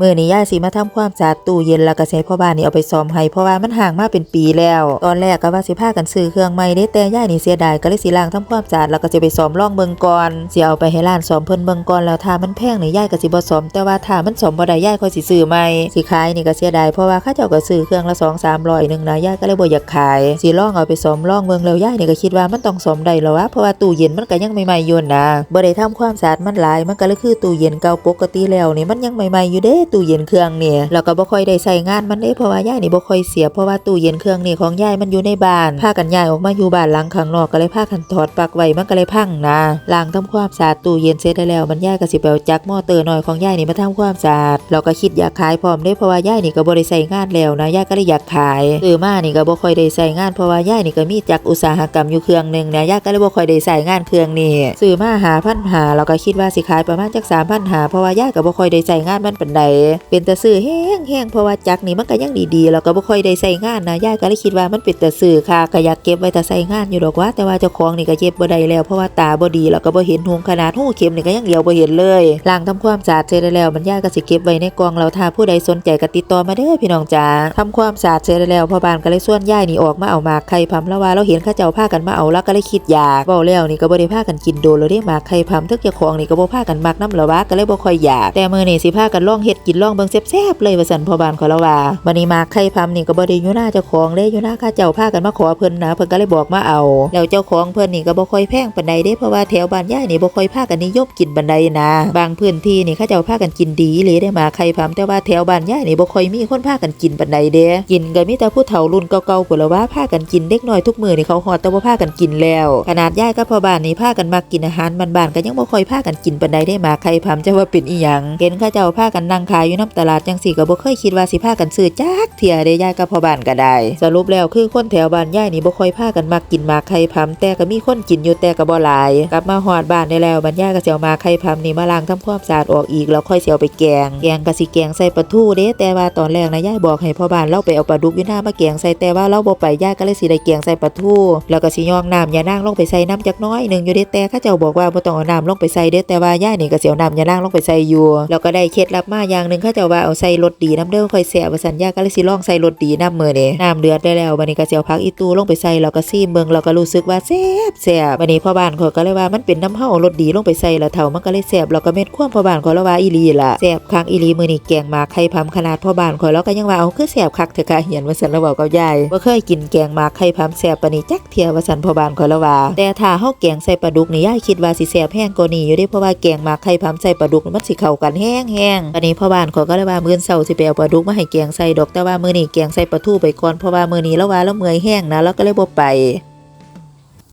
มื้อนี้ยายสิมาทำความสะอาดตู้เย็นแล้วก็ให้พ่อบ้านนี่เอาไปซ่อมให้เพราะว่ามันห่างมาเป็นปีแล้ว ตอนแรกก็ว่าสิพากันซื้อเครื่องใหม่เด้แต่ยายนี่เสียดายก็เลยสิล้างทำความสะอาดแล้วก็จะไปซ่อมลองเบิ่งก่อนสิเอาไปให้ร้านซ่อมเพิ่นเบิ่งก่อนแล้วถ้ามันแพงนี่ยายก็สิบ่ซ่อมแต่ว่าถ้ามันซ่อมบ่ได้ยายค่อยสิซื้อใหม่สิขายนี่ก็เสียดายเพราะว่าเขาเจ้าก็ซื้อเครื่องละ2 300นึงนะยายก็เลยบ่อยากขายสิลองเอาไปซ่อมลองเบิ่งแล้วยายนี่ก็คิดว่ามันต้องซ่อมได้แล้ววะเพราะว่าตู้เย็นมันก็ยังใหม่ๆอยู่นะบ่ได้ทำความสะอาดมันหลายมันก็เลยคือตู้เย็นเก่าปกติแล้วนี่มันยังใหม่ๆอยู่เด้ตู้เย็นเครื่องเนี่ยแล้วก็บ่ค่อยได้ใช้งานมันเด้เพราะว่ายายนี่บ่ค่อยเสียเพราะว่าตู้เย็นเครื่องนี่ของยายมันอยู่ในบ้านพากันย้ายออกมาอยู่บ้านหลังข้างนอกก็เลยพากันถอดปลั๊กไว้มันก็เลยพังนะล้างทำความสะอาดตู้เย็นเสร็จได้แล้วมันยายก็สิไปเอาจักรมอเตอร์น้อยของยายนี่มาทำความสะอาดเราก็คิดอยากขายพร้อมเด้เพราะว่ายายนี่ก็บ่ได้ใช้งานแล้วนะยายก็เลยอยากขายซื้อมานี่ก็บ่ค่อยได้ใช้งานเพราะว่ายายนี่ก็มีจักรอุตสาหกรรมอยู่เครื่องหนึงนะยายก็เลยบ่ค่อยได้ใช้งานเครื่องนี้ซื้อมาหาพันหาเราก็คิดว่าสิขายประมาณจัก3,000หาเพราะว่ายายก็บ่ค่อยได้ใช้งานมันปานใดเป็นต่ซื้อแห้งๆเพราะว่าจักนี่มันก็ยังดีๆแล้วก็บ่ค่อยได้ใช้งานนะยายก็เลยคิดว่ามันเป็นต่ซื้อค่ะก็อยากเก็บไว้แต่ใช้งานอยู่ดอกว่า แต่ว่าเจ้าของนี่ก็เก็บบ่ได้แล้วเพราะว่าตาบ่ดีแล้วก็บ่เห็นหุงขนาดหูเข็มนี่ก็ยังเดียวบ่เห็นเลยล้างทำความสะอาดเสร็จแล้วมันยายก็สิเก็บไว้ในกองแล้วถ้าผู้ใดสนใจก็ติดต่อมาเด้อพี่น้องจ๋าทำความสะอาดเสร็จแล้วพ่อบ้านก็เลยส่วนยายนี่ออกมาเอาหมากไข่พำแล้วว่าเราเห็นข้าเจ้าพากันมาเอาแล้วก็เลยคิดอยากเว้าแล้วนี่ก็บ่ได้พากันกินโดนแล้วเด้หมากไข่พำทึกเจ้าของนี่ก็บ่พากันมักน้ำละวะก็เลยบ่ค่อยอยากแต่มื้อนี้สิพากันลองเฮ็ดกินลองเบิ่งแซ่บๆเลยว่าซั่นพ่อบ้านขอละว่าบัดนี้มากไข่พำนี่ก็บ่ได้อยู่หน้าเจ้าของเด้อยู่หน้าข้าเจ้าพากันมาขอเพิ่นนะเพิ่นก็เลยบอกมาเอา แล้วเจ้าของเพิ่นนี่ก็บ่ค่อยแพงปานใดเด้เพราะว่าแถวบ้านยานี่บ่ค่อยพากันนิยมกินปานใดนะ บางพื้นที่นี่เขาเจ้าพากันกินดีเลยได้มากไข่พำแต่ว่าแถวบ้านยานี่บ่ค่อยมีคนพากันกินปานใดเด้กินก็มีแต่ผู้เฒ่ารุ่นเก่าๆพุ่นละว่าพากันกินเด็กน้อยทุกมื้อนี่เขาฮอดแต่ว่าพากันกินแล้ว ขนาดยากับพ่อบ้านนี่พากันมากินอาหารบ้านๆก็ยังบ่ค่อยพากันกินปานใดได้หมากไข่พำจะว่าเป็นอีหยังเห็นเขาเจ้าพากันนั่งายอยู่น้ำตลาดจังสี่ก็บ่เคยคิดว่าสิพากันซื้อจักเที่ยเด้ยายกับพ่อบ้านก็ได้ สรุปแล้วคือคนแถวบ้านยายนี่บ่ค่อยพากันมากินมากไข่พำแต่ก็มีคนกินอยู่แต่ก็บ่หลาย กลับมาฮอดบ้านได้แล้วบรรยายก็เสิเอาหมาไข่พำนี่มาล้างทำความสะอาดออกอีกแล้วค่อยเสิเอาไปแกง แกงก็สิแกงใส่ปลาทูเด้แต่ว่าตอนแรกนะยายบอกให้พ่อบ้านเราไปเอาปลาดุกอยู่หน้ามาแกงใส่แต่ว่าเราบ่ไปยายก็เลยสิได้แกงใส่ปลาทูแล้วก็สิย่องน้ำยานางลงไปใส่น้ำจักน้อยหนึ่งอยู่เด้แต่เขาเจ้าบอกว่าบ่ต้องเอาน้ำลงไปใส่เด้แต่ว่ายายนี่ก็สิเอาน้ำยานางลงไปใส่อยู่แล้วก็ได้เคล็ดลับมาอย่างางหนึ่งเขาเจ้าว่าเอาใส่รสดีน้ำเด้อค่อยแซ่บว่าซั่นยาก็เลยสิลองใส่รสดีน้ำมื้อนี้น้ำเดือดได้แล้วบัดนี้ก็เสิเอาผักอีตูลงไปใส่แล้วก็ซีมเบิ่งแล้วก็รู้สึกว่าแซบแซ่บบัดนี้พ่อบ้านเขาก็เลยว่ามันเป็นน้ำเฮารสดีลงไปใส่แล้วเฒ่ามันก็เลยแซ่บแล้วก็เม็ดความพ่อบ้านเขาแล้วว่าอีลีล่ะแซ่บคักอีลีมือนี้แกงมาไข่พำขนาดพ่อบ้านเขาแล้วก็ยังว่าเอาคือแซ่บคักเถอะค่ะเหียนว่าซั่นแล้วเว้ากับยายบ่าเคยกินแกงมาไข่พำแซ่บปนี้จักเทียว่าซั่นพ่อบ้านเขาแล้วว่าแต่ถ้าเฮาแกงใส่ปลาดุกนี่ยายคิดว่าสิแซ่บแห้งกว่านี้อยู่เด้เพราะว่าแกงมาไข่พำใส่ปลาดุกมันสิเข้ากันแห้งแห้งบัดนี้พพอบ้านขอก็เลยว่ามื้อเช้าสิไปเอาปลาดุกมาให้แกงใส่ดอกแต่ว่ามื้อนี้แกงใส่ปลาทูไปก่อนเพราะว่ามื้อนี้แล้วว่าแล้วเมื่อยแห้งนะแล้วก็เลยบ่ไป